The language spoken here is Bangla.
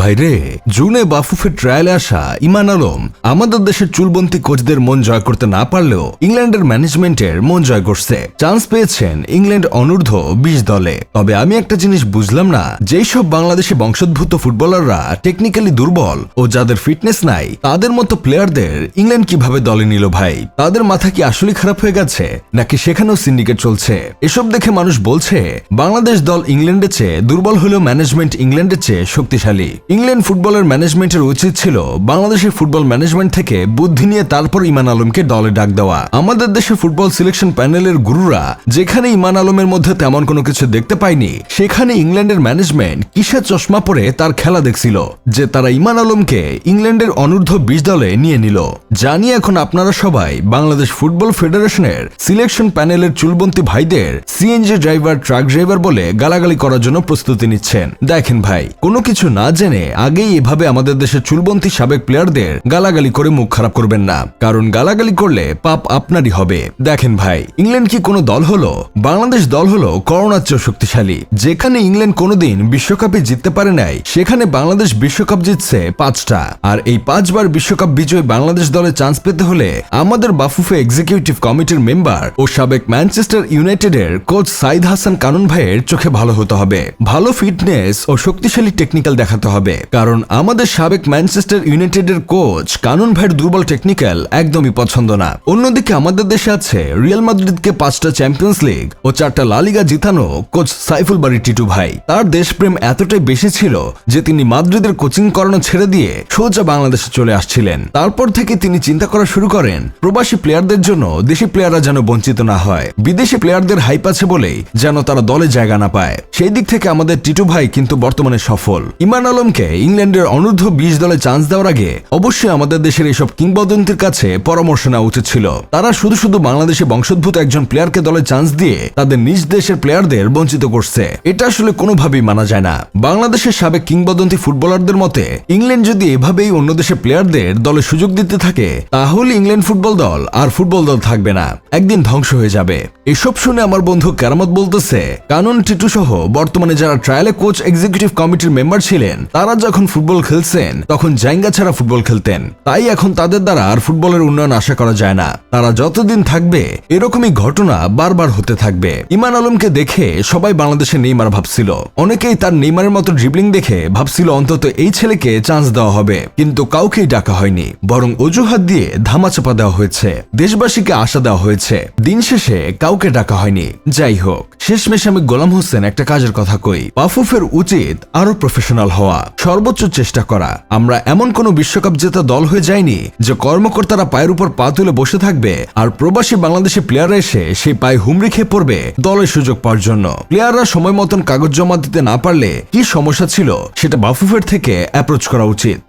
ভাইরে, জুনে বাফুফের ট্রায়ালে আসা ইমান আলম আমাদের দেশের চুলবন্তি কোচদের মন জয় করতে না পারলেও ইংল্যান্ডের ম্যানেজমেন্টের মন জয় করছে। চান্স পেয়েছেন ইংল্যান্ড অনূর্ধ্ব বিশ দলে। তবে আমি একটা জিনিস বুঝলাম না, যেই সব বাংলাদেশি বংশোদ্ভূত ফুটবলাররা টেকনিক্যালি দুর্বল ও যাদের ফিটনেস নাই, তাদের মতো প্লেয়ারদের ইংল্যান্ড কীভাবে দলে নিল ভাই? তাদের মাথা কি আসলে খারাপ হয়ে গেছে, নাকি সেখানেও সিন্ডিকেট চলছে? এসব দেখে মানুষ বলছে, বাংলাদেশ দল ইংল্যান্ডের চেয়ে দুর্বল হলেও ম্যানেজমেন্ট ইংল্যান্ডের চেয়ে শক্তিশালী। ইংল্যান্ড ফুটবলের ম্যানেজমেন্টের উচিত ছিল বাংলাদেশের ফুটবল ম্যানেজমেন্ট থেকে বুদ্ধি নিয়ে তারপর ইমান আলমকে দলে ডাক দেওয়া। আমাদের দেশের ফুটবল সিলেকশন প্যানেলের গুরুরা যেখানে ইমান আলমের মধ্যে তেমন কোনো কিছু দেখতে পায়নি, সেখানে ইংল্যান্ডের ম্যানেজমেন্ট কিসের চশমা পরে তার খেলা দেখছিল, যে তারা ইমান আলমকে ইংল্যান্ডের অনূর্ধ্ব বিশ দলে নিয়ে নিল। জানি এখন আপনারা সবাই বাংলাদেশ ফুটবল ফেডারেশনের সিলেকশন প্যানেলের চুলবন্তি ভাইদের সিএনজি ড্রাইভার, ট্রাক ড্রাইভার বলে গালাগালি করার জন্য প্রস্তুতি নিচ্ছেন। দেখেন ভাই, কোনো কিছু না জেনে আগেই এভাবে আমাদের দেশের চুলবন্তি সাবেক প্লেয়ারদের গালাগালি করে মুখ খারাপ করবেন না। কারণ গালাগালি করলে পাপ আপনারই হবে। দেখেন ভাই, ইংল্যান্ড কি কোনো দল হলো? বাংলাদেশ দল হলো করোনার চেয়ে শক্তিশালী। যেখানে ইংল্যান্ড কোনোদিন বিশ্বকাপে জিততে পারে নাই, সেখানে বাংলাদেশ বিশ্বকাপ জিতছে পাঁচটা। আর এই পাঁচবার বিশ্বকাপ বিজয় বাংলাদেশ দলে চান্স পেতে হলে আমাদের বাফুফে এক্সিকিউটিভ কমিটির মেম্বার ও সাবেক ম্যানচেস্টার ইউনাইটেডের কোচ সাইদ হাসান কানুন ভাইয়ের চোখে ভালো হতে হবে। ভালো ফিটনেস ও শক্তিশালী টেকনিক্যাল দেখাতে হবে। কারণ আমাদের সাবেক ম্যানচেস্টার ইউনাইটেডের কোচ কানুন ভাইয়ের দুর্বল টেকনিক্যাল একদমই পছন্দ না। অন্যদিকে আমাদের দেশে আছে রিয়াল মাদ্রিদকে পাঁচটা চ্যাম্পিয়ন্স লিগ ও চারটা লালিগা জিতানো কোচ সাইফুল বাড়ি টিটু ভাই। তার দেশপ্রেম এতটাই বেশি ছিল যে তিনি মাদ্রিদের কোচিং করানো ছেড়ে দিয়ে সোজা বাংলাদেশে চলে আসছিলেন। তারপর থেকে তিনি চিন্তা করা শুরু করেন, প্রবাসী প্লেয়ারদের জন্য দেশি প্লেয়াররা যেন বঞ্চিত না হয়, বিদেশি প্লেয়ারদের হাইপ আছে বলেই যেন তারা দলে জায়গা না পায়। সেই দিক থেকে আমাদের টিটু ভাই কিন্তু বর্তমানে সফল। ইমান আলমকে ইংল্যান্ডের অনূর্ধ্ব বিশ দলে চান্স দেওয়ার আগে অবশ্যই আমাদের দেশের এসব কিংবদন্তির কাছে পরামর্শ নেওয়া উচিত ছিল। তারা শুধু শুধু বাংলাদেশে বংশোদ্ভূত একজন প্লেয়ারকে দলে চান্স দিয়ে তাদের নিজ দেশের প্লেয়ারদের বঞ্চিত করছে। এটা আসলে কোনোভাবেই মানা যায় না। বাংলাদেশের সাবেক কিংবদন্তি ফুটবলারদের মতে, ইংল্যান্ড যদি এভাবেই অন্য দেশের প্লেয়ারদের দলে সুযোগ দিতে থাকে, তাহলে ইংল্যান্ড ফুটবল দল আর ফুটবল দল থাকবে না। একদিন ধ্বংস হয়ে যাবে। এসব শুনে আমার বন্ধু কেরামত বলতেছে, কানুন টিটু সহ বর্তমানে যারা ট্রায়ালে কোচ এক্সিকিউটিভ কমিটির মেম্বার ছিলেন, তারা যখন ফুটবল খেলছেন, তখন জায়গা ছাড়া ফুটবল খেলতেন। তাই এখন তাদের দ্বারা আর ফুটবলের উন্নয়ন আশা করা যায় না। তারা যতদিন থাকবে, এরকমই ঘটনা বারবার হতে থাকবে। ইমান আলমকে দেখে সবাই বাংলাদেশে নেইমার ভাবছিল। অনেকেই তার নেইমারের মতো ড্রিবলিং দেখে ভাবছিল অন্তত এই ছেলেকে চান্স দেওয়া হবে। কিন্তু কাউকেই ডাকা হয়নি। বরং অজুহাত দিয়ে ধামাচাপা দেওয়া হয়েছে। দেশবাসীকে আশা দেওয়া হয়েছে। দিন শেষে কাউকে ডাকা হয়নি। যাই হোক, শেষমেশ আমি গোলাম হোসেন একটা কাজের কথা কই। পাফুফের উচিত আরও প্রফেশনাল হওয়া। সর্বোচ্চ চেষ্টা করা। আমরা এমন কোনো বিশ্বকাপ জেতা দল হয়ে যায়নি যে কর্মকর্তারা পায়ের উপর পা তুলে বসে থাকবে আর প্রবাসী বাংলাদেশি প্লেয়াররা এসে সেই পায়ে হুমড়ি খেয়ে পড়বে দলের সুযোগ পাওয়ার জন্য। প্লেয়াররা সময় মতন কাগজ জমা দিতে না পারলে কি সমস্যা ছিল সেটা বাফুফের থেকে অ্যাপ্রোচ করা উচিত।